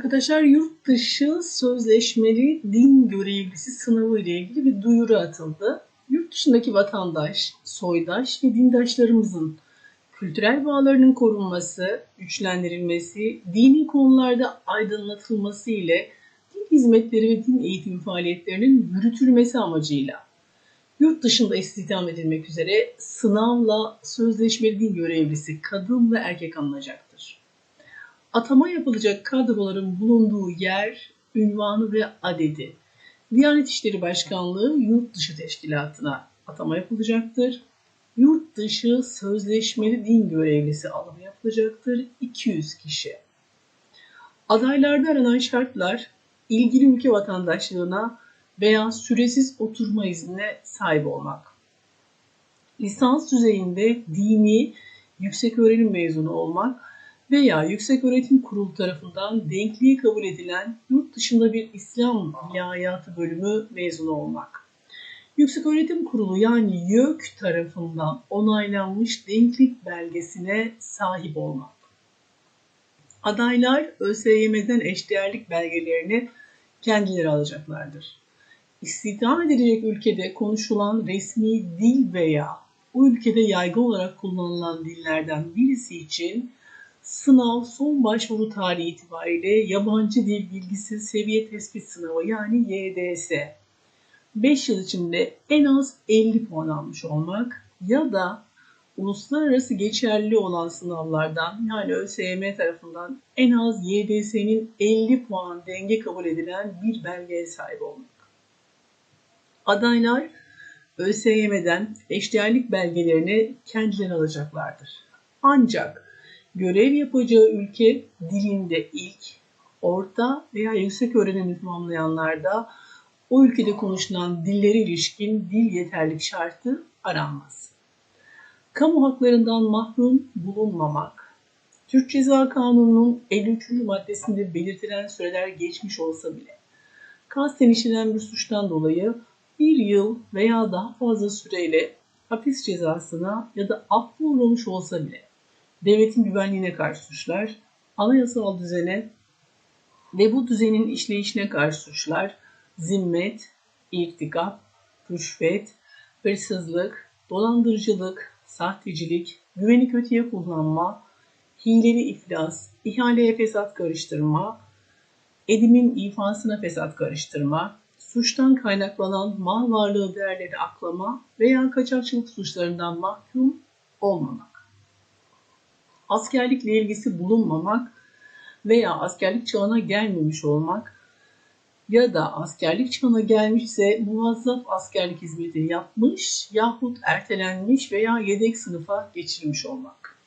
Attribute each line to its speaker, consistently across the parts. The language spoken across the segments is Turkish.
Speaker 1: Arkadaşlar yurt dışı sözleşmeli din görevlisi sınavı ile ilgili bir duyuru atıldı. Yurt dışındaki vatandaş, soydaş ve dindaşlarımızın kültürel bağlarının korunması, güçlendirilmesi, dini konularda aydınlatılması ile din hizmetleri ve din eğitim faaliyetlerinin yürütülmesi amacıyla yurt dışında istihdam edilmek üzere sınavla sözleşmeli din görevlisi kadın ve erkek alınacaktır. Atama yapılacak kadroların bulunduğu yer, ünvanı ve adedi Diyanet İşleri Başkanlığı Yurt Dışı Teşkilatı'na atama yapılacaktır. Yurt dışı sözleşmeli din görevlisi alımı yapılacaktır 200 kişi. Adaylarda aranan şartlar ilgili ülke vatandaşlığına veya süresiz oturma iznine sahip olmak. Lisans düzeyinde dini yüksek öğrenim mezunu olmak veya Yüksek Öğretim Kurulu tarafından denkliği kabul edilen yurt dışında bir İslam ilahiyatı bölümü mezunu olmak. Yüksek Öğretim Kurulu yani YÖK tarafından onaylanmış denklik belgesine sahip olmak. Adaylar ÖSYM'den eşdeğerlik belgelerini kendileri alacaklardır. İstihdam edilecek ülkede konuşulan resmi dil veya o ülkede yaygın olarak kullanılan dillerden birisi için sınav son başvuru tarihi itibariyle yabancı dil bilgisi seviye tespit sınavı yani YDS 5 yıl içinde en az 50 puan almış olmak ya da uluslararası geçerli olan sınavlardan yani ÖSYM tarafından en az YDS'nin 50 puan denge kabul edilen bir belgeye sahip olmak. Adaylar ÖSYM'den eşdeğerlik belgelerini kendileri alacaklardır. Ancak görev yapacağı ülke dilinde ilk, orta veya yüksek öğrenimi tamamlayanlarda o ülkede konuşulan dillere ilişkin dil yeterlik şartı aranmaz. Kamu haklarından mahrum bulunmamak, Türk Ceza Kanunu'nun 53. maddesinde belirtilen süreler geçmiş olsa bile, kasten işlenen bir suçtan dolayı bir yıl veya daha fazla süreyle hapis cezasına ya da affolunmuş olsa bile devletin güvenliğine karşı suçlar, anayasal düzene ve bu düzenin işleyişine karşı suçlar, zimmet, irtikap, rüşvet, hırsızlık, dolandırıcılık, sahtecilik, güveni kötüye kullanma, hileli iflas, ihaleye fesat karıştırma, edimin ifasına fesat karıştırma, suçtan kaynaklanan mal varlığı değerleri aklama veya kaçakçılık suçlarından mahkum olmamak askerlikle ilgisi bulunmamak veya askerlik çağına gelmemiş olmak ya da askerlik çağına gelmişse muvazzaf askerlik hizmetini yapmış yahut ertelenmiş veya yedek sınıfa geçirilmiş olmak.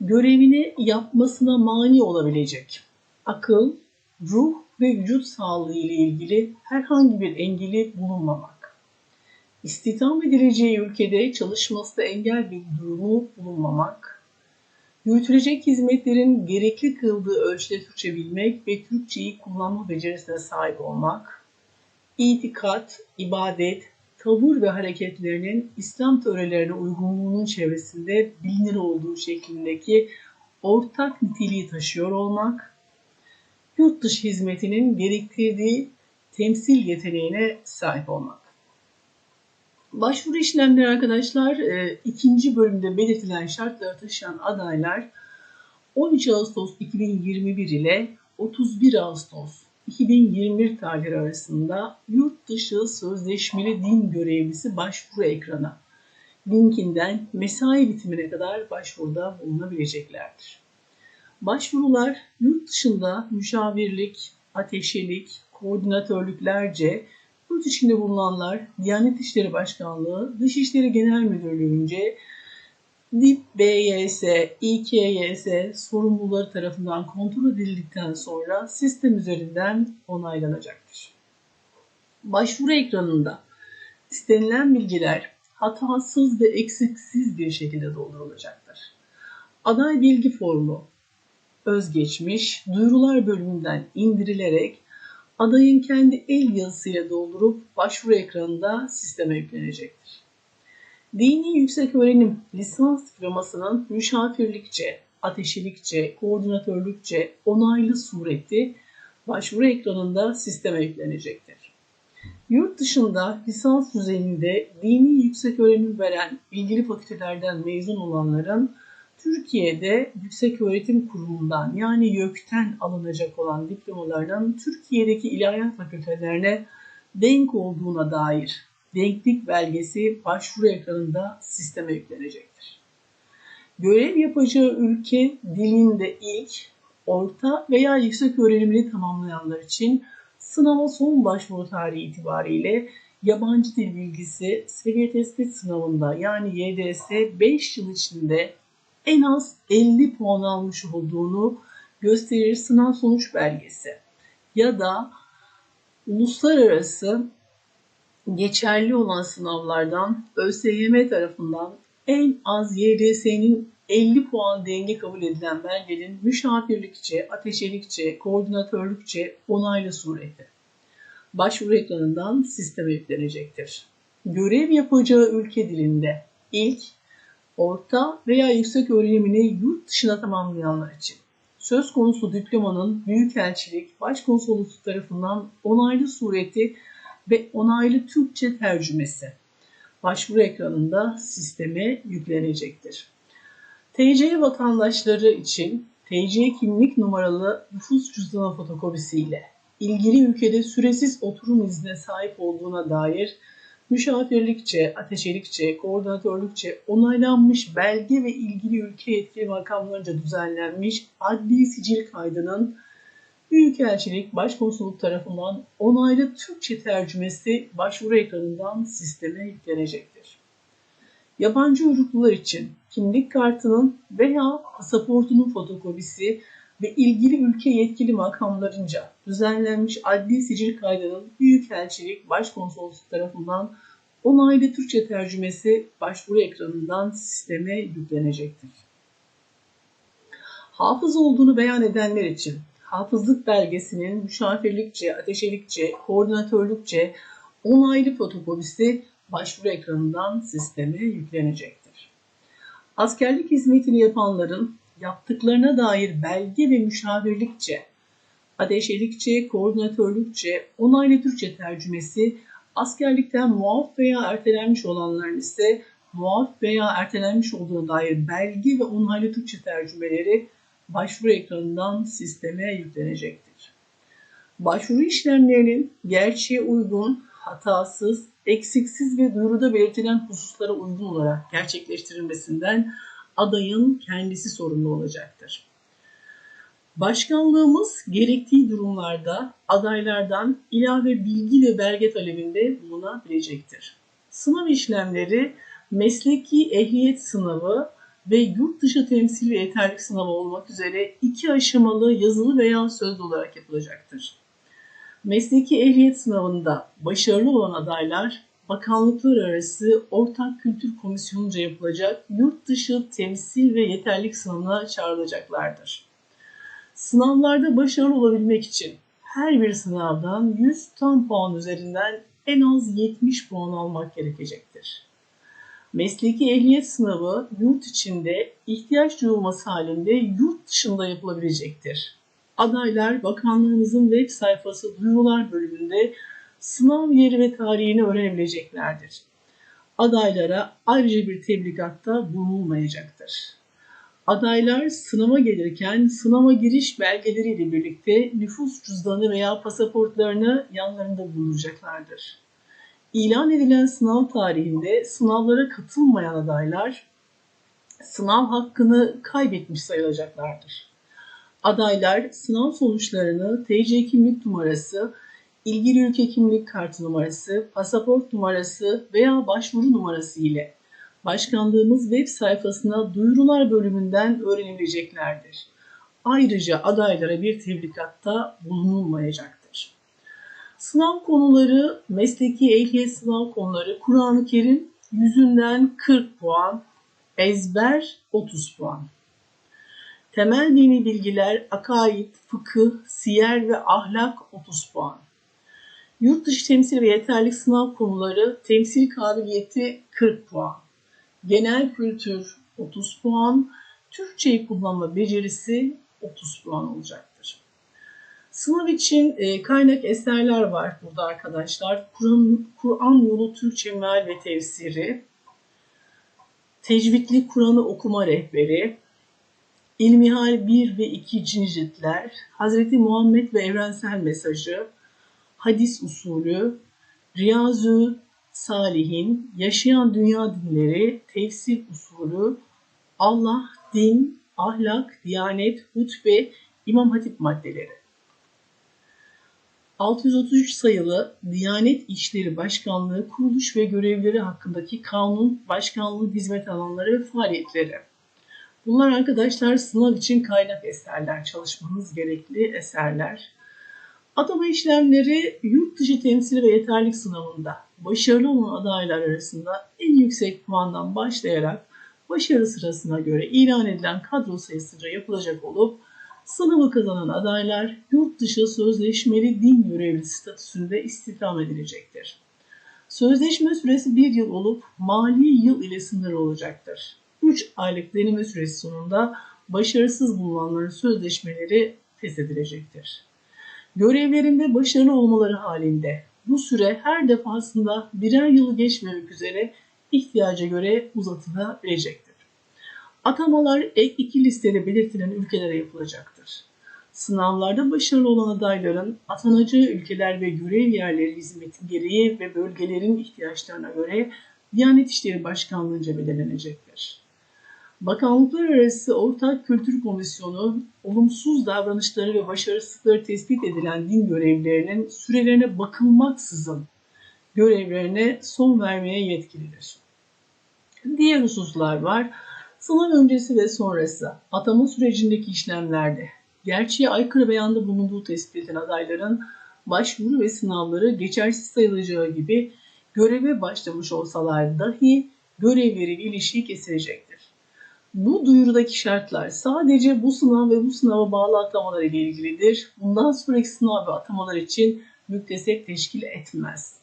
Speaker 1: Görevini yapmasına mani olabilecek akıl, ruh ve vücut sağlığı ile ilgili herhangi bir engeli bulunmamak. İstihdam edileceği ülkede çalışmasında engel bir durumu bulunmamak, Yürütülecek hizmetlerin gerekli kıldığı ölçüde Türkçe bilmek ve Türkçeyi kullanma becerisine sahip olmak, itikat, ibadet, tavır ve hareketlerinin İslam törelerine uygunluğunun çevresinde bilinir olduğu şeklindeki ortak niteliği taşıyor olmak, yurt dışı hizmetinin gerektirdiği temsil yeteneğine sahip olmak. Başvuru işlemleri arkadaşlar e, ikinci bölümde belirtilen şartları taşıyan adaylar 13 Ağustos 2021 ile 31 Ağustos 2021 tarihleri arasında yurt dışı sözleşmeli din görevlisi başvuru ekranı linkinden mesai bitimine kadar başvuruda bulunabileceklerdir. Başvurular yurt dışında müşavirlik, ateşelik, koordinatörlüklerce Yurt içinde bulunanlar Diyanet İşleri Başkanlığı, Dışişleri Genel Müdürlüğü'nce DİP BYS, İKYS sorumluları tarafından kontrol edildikten sonra sistem üzerinden onaylanacaktır. Başvuru ekranında istenilen bilgiler hatasız ve eksiksiz bir şekilde doldurulacaktır. Aday bilgi formu özgeçmiş duyurular bölümünden indirilerek adayın kendi el yazısıyla doldurup başvuru ekranında sisteme yüklenecektir. Dini yüksek öğrenim lisans diplomasının müşafirlikçe ateşilikçe, koordinatörlükçe onaylı sureti başvuru ekranında sisteme yüklenecektir. Yurt dışında lisans düzeyinde dini yüksek öğrenim veren ilgili fakültelerden mezun olanların Türkiye'de Yüksek Öğretim Kurumu'ndan yani YÖK'ten alınacak olan diplomalarının Türkiye'deki ilahiyat fakültelerine denk olduğuna dair denklik belgesi başvuru ekranında sisteme yüklenecektir. Görev yapacağı ülke dilinde ilk, orta veya yüksek öğrenimini tamamlayanlar için sınava son başvuru tarihi itibariyle yabancı dil bilgisi seviye tespit sınavında yani YDS 5 yıl içinde en az 50 puan almış olduğunu gösterir sınav sonuç belgesi ya da uluslararası geçerli olan sınavlardan ÖSYM tarafından en az YDS'nin 50 puan denge kabul edilen belgenin müşavirlikçe, ateşelikçe, koordinatörlükçe onaylı sureti. Başvuru ekranından sisteme yüklenecektir. Görev yapacağı ülke dilinde ilk, orta veya yüksek öğrenimini yurt dışına tamamlayanlar için söz konusu diplomanın Büyükelçilik, Başkonsolosluk tarafından onaylı sureti ve onaylı Türkçe tercümesi başvuru ekranında sisteme yüklenecektir. TC vatandaşları için TC kimlik numaralı nüfus cüzdanı fotokopisiyle ilgili ülkede süresiz oturum iznine sahip olduğuna dair müşavirlikçe, ateşelikçe, koordinatörlükçe onaylanmış belge ve ilgili ülke yetkili makamlarınca düzenlenmiş adli sicil kaydının Büyükelçilik Başkonsolosluğu tarafından onaylı Türkçe tercümesi başvuru ekranından sisteme yüklenecektir. Yabancı uyruklular için kimlik kartının veya pasaportunun fotokopisi ve ilgili ülke yetkili makamlarınca düzenlenmiş adli sicil kaydının Büyükelçilik Başkonsolosluk tarafından onaylı Türkçe tercümesi başvuru ekranından sisteme yüklenecektir. Hafız olduğunu beyan edenler için hafızlık belgesinin müşavirlikçe, ateşelikçe, koordinatörlükçe onaylı fotokopisi başvuru ekranından sisteme yüklenecektir. Askerlik hizmetini yapanların yaptıklarına dair belge ve müşavirlikçe, ateşelikçe, koordinatörlükçe, onaylı Türkçe tercümesi, askerlikten muaf veya ertelenmiş olanların ise muaf veya ertelenmiş olduğuna dair belge ve onaylı Türkçe tercümeleri başvuru ekranından sisteme yüklenecektir. Başvuru işlemlerinin gerçeğe uygun, hatasız, eksiksiz ve duyuruda belirtilen hususlara uygun olarak gerçekleştirilmesinden adayın kendisi sorumlu olacaktır. Başkanlığımız gerektiği durumlarda adaylardan ilave bilgi ve belge talebinde bulunabilecektir. Sınav işlemleri mesleki ehliyet sınavı ve yurt dışı temsil ve yeterlik sınavı olmak üzere iki aşamalı yazılı veya sözlü olarak yapılacaktır. Mesleki ehliyet sınavında başarılı olan adaylar bakanlıklar arası ortak kültür komisyonunca yapılacak yurt dışı temsil ve yeterlik sınavına çağrılacaklardır. Sınavlarda başarılı olabilmek için her bir sınavdan 100 tam puan üzerinden en az 70 puan almak gerekecektir. Mesleki ehliyet sınavı yurt içinde ihtiyaç duyulması halinde yurt dışında yapılabilecektir. Adaylar bakanlığımızın web sayfası duyurular bölümünde sınav yeri ve tarihini öğrenebileceklerdir. Adaylara ayrıca bir tebligatta bulunulmayacaktır. Adaylar sınava gelirken sınava giriş belgeleriyle birlikte nüfus cüzdanı veya pasaportlarını yanlarında bulunduracaklardır. İlan edilen sınav tarihinde sınavlara katılmayan adaylar sınav hakkını kaybetmiş sayılacaklardır. Adaylar sınav sonuçlarını TC kimlik numarası, ilgili ülke kimlik kartı numarası, pasaport numarası veya başvuru numarası ile başkanlığımız web sayfasına duyurular bölümünden öğrenebileceklerdir. Ayrıca adaylara bir tebligatta bulunulmayacaktır. Sınav konuları, mesleki ehliyet sınav konuları, Kur'an-ı Kerim yüzünden 40 puan, ezber 30 puan. Temel dini bilgiler, akaid, fıkıh, siyer ve ahlak 30 puan. Yurt dışı temsil ve yeterlik sınav konuları, temsil kabiliyeti 40 puan. Genel kültür 30 puan, Türkçeyi kullanma becerisi 30 puan olacaktır. Sınav için e, kaynak eserler var burada arkadaşlar. Kur'an Kur yolu Türkçe meal ve tefsiri, Tecvidli Kur'an'ı okuma rehberi, İlmihal 1 ve 2. ciltler, Hz. Muhammed ve evrensel mesajı, hadis usulü, Riyazü Salihin, Yaşayan Dünya Dinleri, Tefsir usulü, Allah, Din, Ahlak, Diyanet, Hutbe, İmam Hatip maddeleri. 633 sayılı Diyanet İşleri Başkanlığı kuruluş ve görevleri hakkındaki kanun, başkanlığı hizmet alanları ve faaliyetleri. Bunlar arkadaşlar sınav için kaynak eserler, çalışmanız gerekli eserler. Atama işlemleri yurt dışı temsili ve yeterlik sınavında başarılı olan adaylar arasında en yüksek puandan başlayarak başarı sırasına göre ilan edilen kadro sayısınca yapılacak olup sınavı kazanan adaylar yurt dışı sözleşmeli din görevlisi statüsünde istihdam edilecektir. Sözleşme süresi bir yıl olup mali yıl ile sınırlı olacaktır. 3 aylık deneme süresi sonunda başarısız bulunanların sözleşmeleri feshedilecektir. Görevlerinde başarılı olmaları halinde bu süre her defasında birer yılı geçmemek üzere ihtiyaca göre uzatılabilecektir. Atamalar ek iki listede belirtilen ülkelere yapılacaktır. Sınavlarda başarılı olan adayların atanacağı ülkeler ve görev yerleri hizmeti gereği ve bölgelerin ihtiyaçlarına göre Diyanet İşleri Başkanlığı'nca belirlenecektir. Bakanlıklar arası Ortak Kültür Komisyonu olumsuz davranışları ve başarısızlıkları tespit edilen din görevlilerinin sürelerine bakılmaksızın görevlerine son vermeye yetkilidir. Diğer hususlar var. Sınav öncesi ve sonrası atama sürecindeki işlemlerde gerçeğe aykırı beyanda bulunduğu tespit edilen adayların başvuru ve sınavları geçersiz sayılacağı gibi göreve başlamış olsalar dahi görevleri ilişki kesilecektir. Bu duyurudaki şartlar sadece bu sınav ve bu sınava bağlı atamalar ile ilgilidir. Bundan sonraki sınav ve atamalar için müktesek teşkil etmez.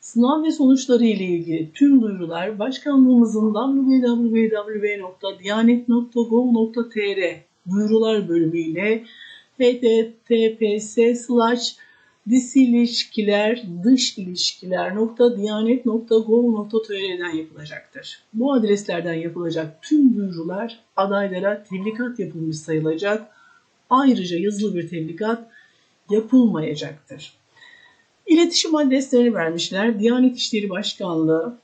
Speaker 1: Sınav ve sonuçları ile ilgili tüm duyurular başkanlığımızın www.diyanet.gov.tr duyurular bölümü ile https slash dış ilişkiler, dış ilişkiler diyanet.gov.tr'den yapılacaktır. Bu adreslerden yapılacak tüm duyurular adaylara tebligat yapılmış sayılacak. Ayrıca yazılı bir tebligat yapılmayacaktır. İletişim adreslerini vermişler. Diyanet İşleri Başkanlığı,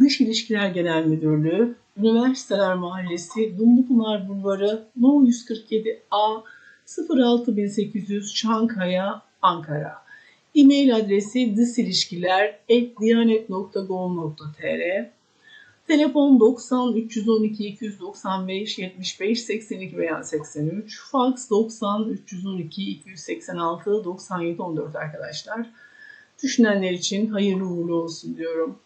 Speaker 1: Dış İlişkiler Genel Müdürlüğü, Üniversiteler Mahallesi, Dumlupınar Bulvarı, No 147A 06800 Çankaya, Ankara. E-mail adresi disilişkiler.diyanet.gov.tr Telefon 90 312 295 75 82 veya 83. Fax 90 312 286 97 14 arkadaşlar. Düşünenler için hayırlı uğurlu olsun diyorum.